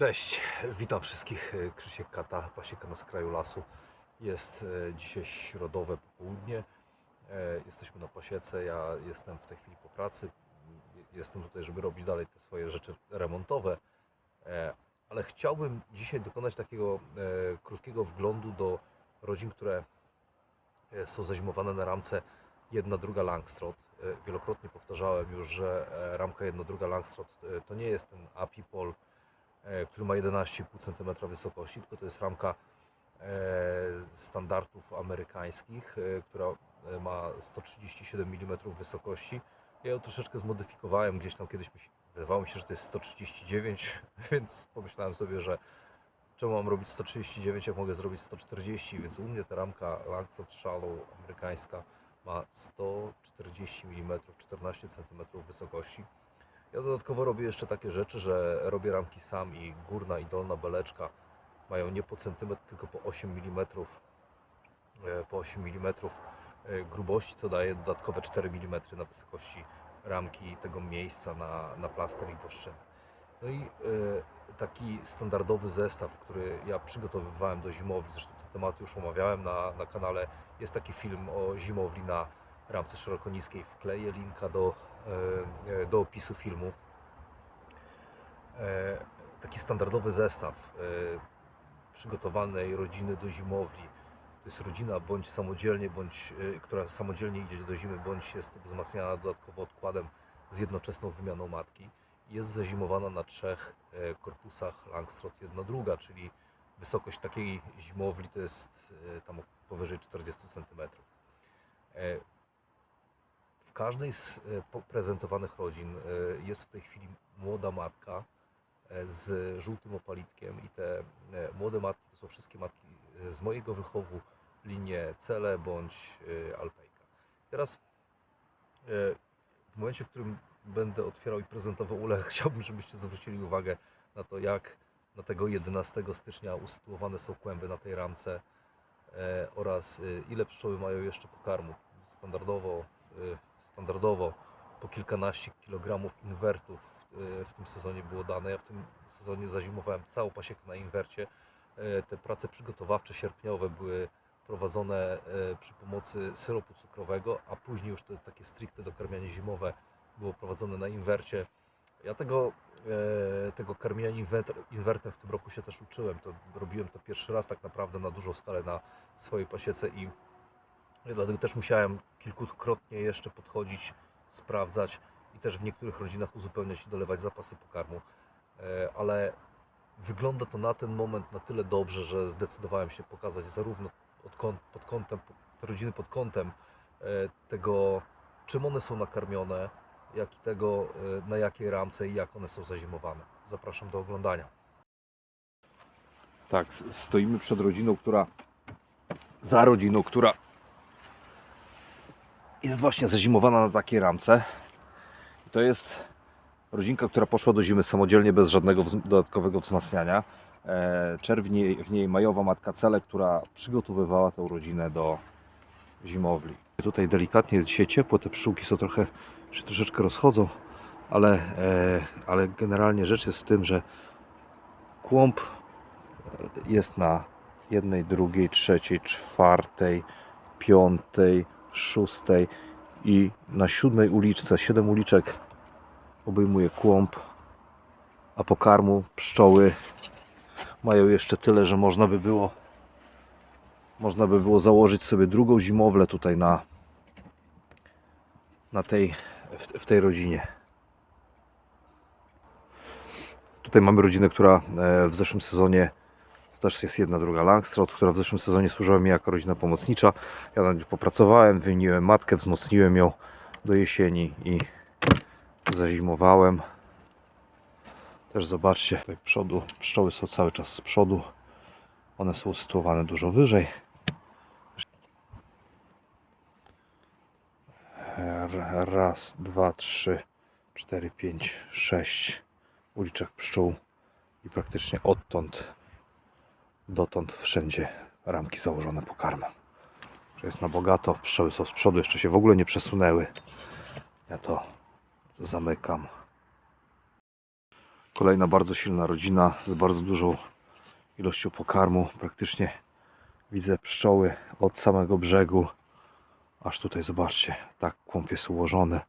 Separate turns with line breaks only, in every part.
Cześć, witam wszystkich. Krzysiek Kata, pasieka na skraju lasu. Jest e, dzisiaj środowe popołudnie. E, Jesteśmy na pasiece. Ja jestem w tej chwili po pracy. Jestem tutaj, żeby robić dalej te swoje rzeczy remontowe. E, Ale chciałbym dzisiaj dokonać takiego krótkiego wglądu do rodzin, które są zazimowane na ramce jedna, druga Langstroth. E, Wielokrotnie powtarzałem już, że ramka jedna, druga Langstroth e, to nie jest ten Apipol, który ma 11,5 cm wysokości, tylko to jest ramka e, standardów amerykańskich, e, która e, ma 137 mm wysokości. Ja ją troszeczkę zmodyfikowałem, gdzieś tam kiedyś wydawało mi się, że to jest 139, więc pomyślałem sobie, że czemu mam robić 139, jak mogę zrobić 140, więc u mnie ta ramka Langstroth Shallow amerykańska ma 140 mm, 14 cm wysokości. Ja dodatkowo robię jeszcze takie rzeczy, że robię ramki sam i górna i dolna beleczka mają nie po centymetr, tylko po 8 mm, e, po 8 mm grubości, co daje dodatkowe 4 mm na wysokości ramki tego miejsca na, na plaster i włoszczyny. No i e, taki standardowy zestaw, który ja przygotowywałem do zimowli, zresztą te tematy już omawiałem na, na kanale, jest taki film o zimowli na ramce szerokoniskiej. Wkleję linka do, e, e, do opisu filmu. E, Taki standardowy zestaw e, przygotowanej rodziny do zimowli. To jest rodzina bądź samodzielnie, bądź e, która samodzielnie idzie do zimy, bądź jest wzmacniana dodatkowo odkładem z jednoczesną wymianą matki. Jest zazimowana na trzech e, korpusach Langstroth jedna druga, czyli wysokość takiej zimowli to jest e, tam powyżej 40 cm. W każdej z e, prezentowanych rodzin e, jest w tej chwili młoda matka e, z żółtym opalitkiem i te młode matki to są wszystkie matki z mojego wychowu, linie Cele bądź Alpejka. Teraz w momencie, w którym będę otwierał i prezentował ulę, chciałbym, żebyście zwrócili uwagę na to, jak na tego 11 stycznia usytuowane są kłęby na tej ramce oraz ile pszczoły mają jeszcze pokarmu. Standardowo, standardowo po kilkanaście kilogramów inwertów e, w tym sezonie było dane. Ja w tym sezonie zazimowałem całą pasiekę na inwercie. E, Te prace przygotowawcze sierpniowe były prowadzone e, przy pomocy syropu cukrowego, a później już te takie stricte dokarmianie zimowe było prowadzone na inwercie. Ja tego, tego karmienia inwer, inwertem w tym roku się też uczyłem. To robiłem to pierwszy raz tak naprawdę na dużą skalę na swojej pasiece i dlatego też musiałem kilkukrotnie jeszcze podchodzić, sprawdzać i też w niektórych rodzinach uzupełniać i dolewać zapasy pokarmu. E, Ale wygląda to na ten moment na tyle dobrze, że zdecydowałem się pokazać zarówno pod kątem, te rodziny pod kątem e, tego, czym one są nakarmione, jak i tego, e, na jakiej ramce i jak one są zazimowane. Zapraszam do oglądania. Tak, stoimy przed rodziną, która za rodziną, która jest właśnie zazimowana na takiej ramce. To jest rodzinka, która poszła do zimy samodzielnie, bez żadnego dodatkowego wzmacniania. E, Czerw w niej, w niej majowa matka Cele, która przygotowywała tę rodzinę do zimowli. Tutaj delikatnie jest dzisiaj ciepło, te pszczółki są trochę, się troszeczkę rozchodzą, ale, e, ale generalnie rzecz jest w tym, że kłąb jest na jednej, drugiej, trzeciej, czwartej, piątej, szóstej i na siódmej uliczce, siedem uliczek obejmuje kłąb, a pokarmu pszczoły mają jeszcze tyle, że można by było można by było założyć sobie drugą zimowlę tutaj na na tej w, w tej rodzinie. Tutaj mamy rodzinę, która e, w zeszłym sezonie też jest jedna druga Langstroth, która w zeszłym sezonie służyła mi jako rodzina pomocnicza. Ja nią popracowałem, wymieniłem matkę, wzmocniłem ją do jesieni i zazimowałem. Też zobaczcie, tutaj przodu, pszczoły są cały czas z przodu. One są usytuowane dużo wyżej. Raz, dwa, trzy, cztery, pięć, sześć uliczek pszczół i praktycznie odtąd dotąd wszędzie ramki założone pokarmem. Że jest na bogato, pszczoły są z przodu, jeszcze się w ogóle nie przesunęły. Ja to zamykam. Kolejna bardzo silna rodzina z bardzo dużą ilością pokarmu. Praktycznie widzę pszczoły od samego brzegu. Aż tutaj zobaczcie, tak kłąb jest ułożony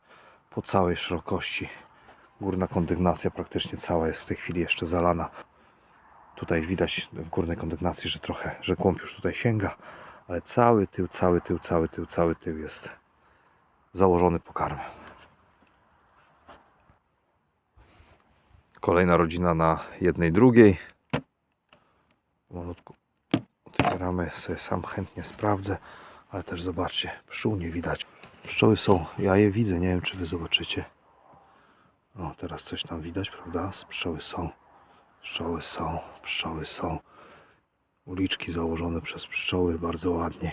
po całej szerokości. Górna kondygnacja praktycznie cała jest w tej chwili jeszcze zalana. Tutaj widać w górnej kondygnacji, że trochę, że kłąb już tutaj sięga, ale cały tył, cały tył, cały tył, cały tył jest założony pokarmem. Kolejna rodzina na jednej, drugiej. Malutku otwieramy, sobie sam chętnie sprawdzę, ale też zobaczcie, pszczół nie widać. Pszczoły są, ja je widzę, nie wiem czy wy zobaczycie. O, teraz coś tam widać, prawda? Pszczoły są, pszczoły są, pszczoły są. Uliczki założone przez pszczoły, bardzo ładnie.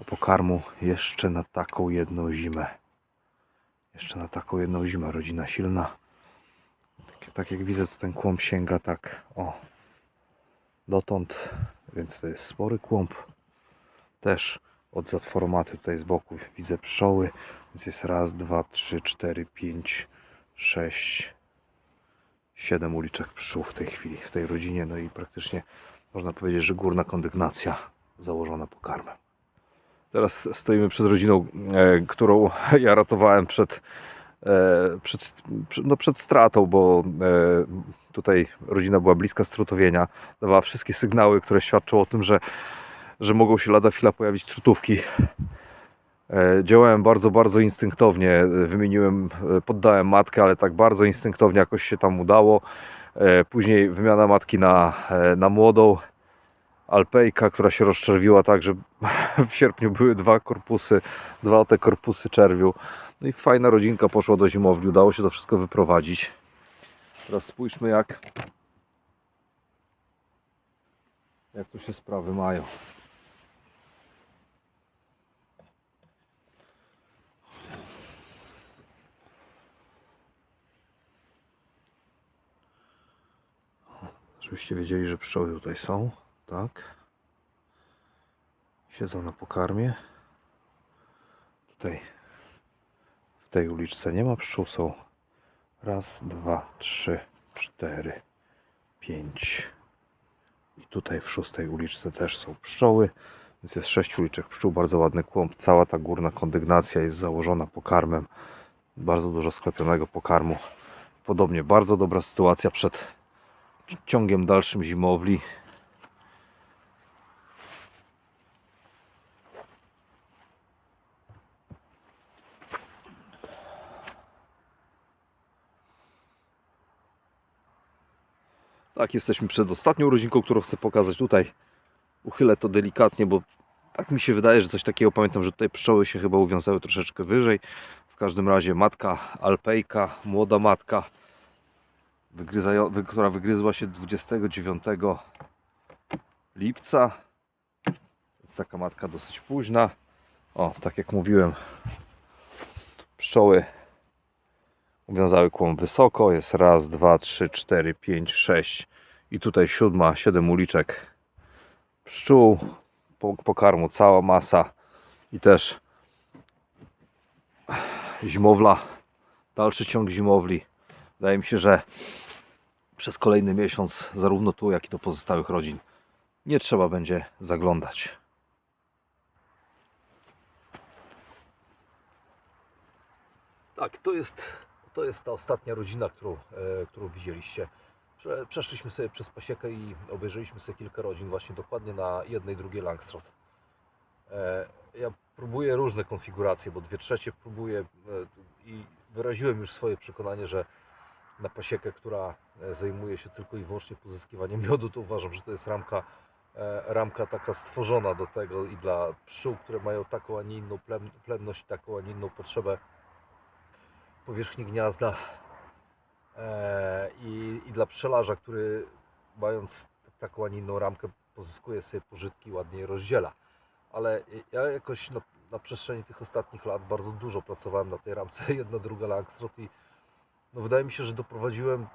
A pokarmu jeszcze na taką jedną zimę. Jeszcze na taką jedną zimę, rodzina silna. Tak, tak jak widzę, to ten kłąb sięga tak, o, dotąd, więc to jest spory kłąb. Też od zatwormaty tutaj z boku widzę pszczoły, więc jest raz, dwa, trzy, cztery, pięć, sześć, siedem uliczek pszczół w tej chwili, w tej rodzinie. No i praktycznie można powiedzieć, że górna kondygnacja założona pokarmem. Teraz stoimy przed rodziną, e, którą ja ratowałem przed, e, przed, no przed stratą, bo e, tutaj rodzina była bliska strutowienia. Dawała wszystkie sygnały, które świadczą o tym, że, że mogą się lada chwila pojawić trutówki. E, Działałem bardzo, bardzo instynktownie. E, Wymieniłem, e, poddałem matkę, ale tak bardzo instynktownie jakoś się tam udało. Później wymiana matki na, na młodą. Alpejka, która się rozczerwiła tak, że w sierpniu były dwa korpusy, dwa te korpusy czerwiu. No i fajna rodzinka poszła do zimowni, udało się to wszystko wyprowadzić. Teraz spójrzmy jak jak tu się sprawy mają. Żebyście wiedzieli, że pszczoły tutaj są, tak? Siedzą na pokarmie. Tutaj w tej uliczce nie ma pszczół, są raz, dwa, trzy, cztery, pięć. I tutaj w szóstej uliczce też są pszczoły, więc jest sześć uliczek pszczół, bardzo ładny kłąb. Cała ta górna kondygnacja jest założona pokarmem. Bardzo dużo sklepionego pokarmu. Podobnie bardzo dobra sytuacja przed ciągiem dalszym zimowli. Tak, jesteśmy przed ostatnią rodzinką, którą chcę pokazać tutaj. Uchylę to delikatnie, bo tak mi się wydaje, że coś takiego pamiętam, że tutaj pszczoły się chyba uwiązały troszeczkę wyżej. W każdym razie matka alpejka, młoda matka, która wygryzła się 29 lipca. Więc taka matka dosyć późna. O, tak jak mówiłem, pszczoły uwiązały kłąb wysoko. Jest raz, dwa, trzy, cztery, pięć, sześć i tutaj siódma, siedem uliczek pszczół. Po, pokarmu cała masa i też zimowla, dalszy ciąg zimowli. Wydaje mi się, że przez kolejny miesiąc, zarówno tu, jak i do pozostałych rodzin, nie trzeba będzie zaglądać. Tak, to jest, to jest ta ostatnia rodzina, którą, e, którą widzieliście. Prze, przeszliśmy sobie przez pasiekę i obejrzeliśmy sobie kilka rodzin, właśnie dokładnie na jednej, drugiej Langstrot. E, ja próbuję różne konfiguracje, bo dwie trzecie próbuję e, i wyraziłem już swoje przekonanie, że na pasiekę, która e, zajmuje się tylko i wyłącznie pozyskiwaniem miodu, to uważam, że to jest ramka, e, ramka taka stworzona do tego i dla pszczół, które mają taką, a nie inną plem, plemność, taką, a nie inną potrzebę powierzchni gniazda e, i, i dla pszczelarza, który mając taką, a nie inną ramkę pozyskuje sobie pożytki ładnie je rozdziela. Ale ja jakoś na, na przestrzeni tych ostatnich lat bardzo dużo pracowałem na tej ramce, jedna, druga Langstrot i no wydaje mi się, że doprowadziłem e,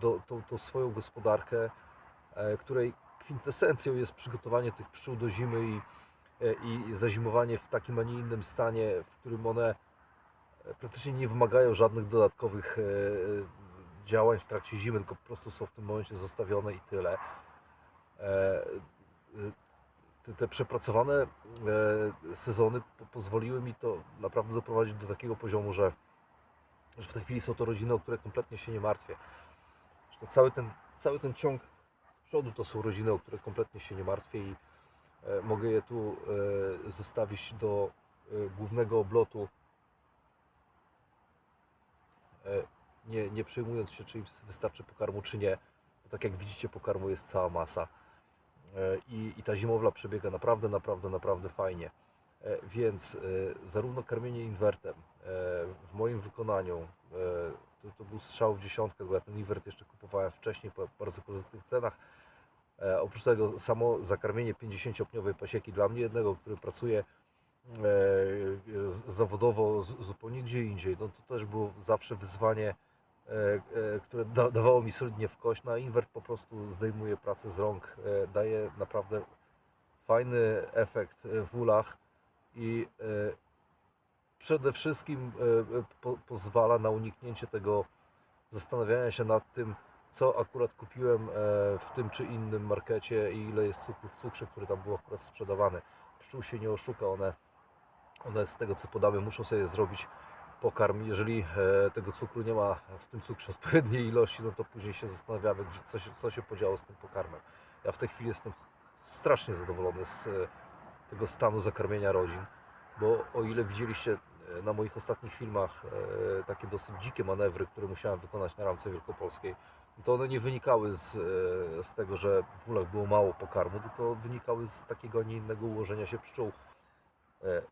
do, tą, swoją gospodarkę, e, której kwintesencją jest przygotowanie tych pszczół do zimy i, e, i zazimowanie w takim, a nie innym stanie, w którym one praktycznie nie wymagają żadnych dodatkowych działań w trakcie zimy, tylko po prostu są w tym momencie zostawione i tyle. Te, przepracowane sezony po, pozwoliły mi to naprawdę doprowadzić do takiego poziomu, że, że w tej chwili są to rodziny, o które kompletnie się nie martwię. Że cały, ten, cały ten ciąg z przodu to są rodziny, o które kompletnie się nie martwię i e, mogę je tu e, zostawić do e, głównego oblotu, nie, nie przejmując się, czy im wystarczy pokarmu, czy nie. Bo tak jak widzicie, pokarmu jest cała masa. I, I ta zimowla przebiega naprawdę, naprawdę, naprawdę fajnie. E, Więc e, zarówno karmienie inwertem e, w moim wykonaniu, to, to był strzał w dziesiątkę, bo ja ten inwert jeszcze kupowałem wcześniej po bardzo korzystnych cenach. Oprócz tego samo zakarmienie 50-pniowej pasieki dla mnie jednego, który pracuje zawodowo zupełnie gdzie indziej, no to też było zawsze wyzwanie, które da, dawało mi solidnie w kość. Na inwert po prostu zdejmuje pracę z rąk, daje naprawdę fajny efekt w ulach i e, przede wszystkim e, e, po, pozwala na uniknięcie tego zastanawiania się nad tym, co akurat kupiłem w tym czy innym markecie i ile jest cukru w cukrze, który tam był akurat sprzedawany. Pszczół się nie oszuka, one, one z tego co podamy muszą sobie zrobić pokarm. Jeżeli tego cukru nie ma w tym cukrze odpowiedniej ilości, no to później się zastanawiamy, co, się, co się podziało z tym pokarmem. Ja w tej chwili jestem strasznie zadowolony z tego stanu zakarmienia rodzin, bo o ile widzieliście e, na moich ostatnich filmach e, takie dosyć dzikie manewry, które musiałem wykonać na ramce wielkopolskiej, to one nie wynikały z, e, z tego, że w ulach było mało pokarmu, tylko wynikały z takiego, nie innego ułożenia się pszczół.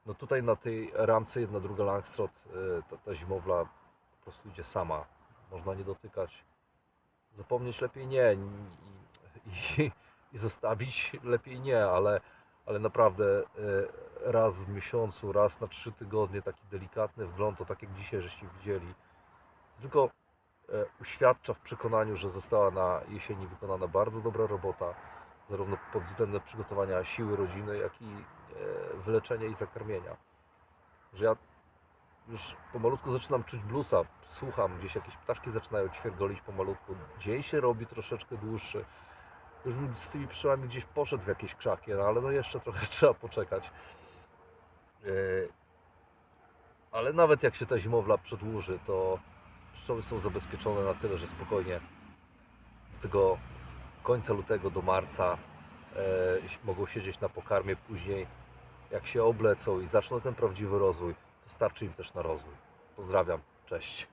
No tutaj na tej ramce jedna druga Langstroth, e, ta, ta zimowla po prostu idzie sama. Można nie dotykać. Zapomnieć lepiej nie i, i, i zostawić lepiej nie, ale, ale naprawdę e, raz w miesiącu, raz na trzy tygodnie taki delikatny wgląd, to tak jak dzisiaj żeście widzieli. Tylko e, uświadcza w przekonaniu, że została na jesieni wykonana bardzo dobra robota, zarówno pod względem przygotowania siły rodziny, jak i e, wyleczenia i zakarmienia. Że ja już pomalutku zaczynam czuć bluesa, słucham, gdzieś jakieś ptaszki zaczynają ćwiergolić pomalutku, dzień się robi troszeczkę dłuższy. Już bym z tymi pszczołami gdzieś poszedł w jakieś krzaki, no ale no jeszcze trochę trzeba poczekać. E, Ale nawet jak się ta zimowla przedłuży, to pszczoły są zabezpieczone na tyle, że spokojnie do tego końca lutego do marca e, mogą siedzieć na pokarmie. Później, jak się oblecą i zaczną ten prawdziwy rozwój, to starczy im też na rozwój. Pozdrawiam, cześć.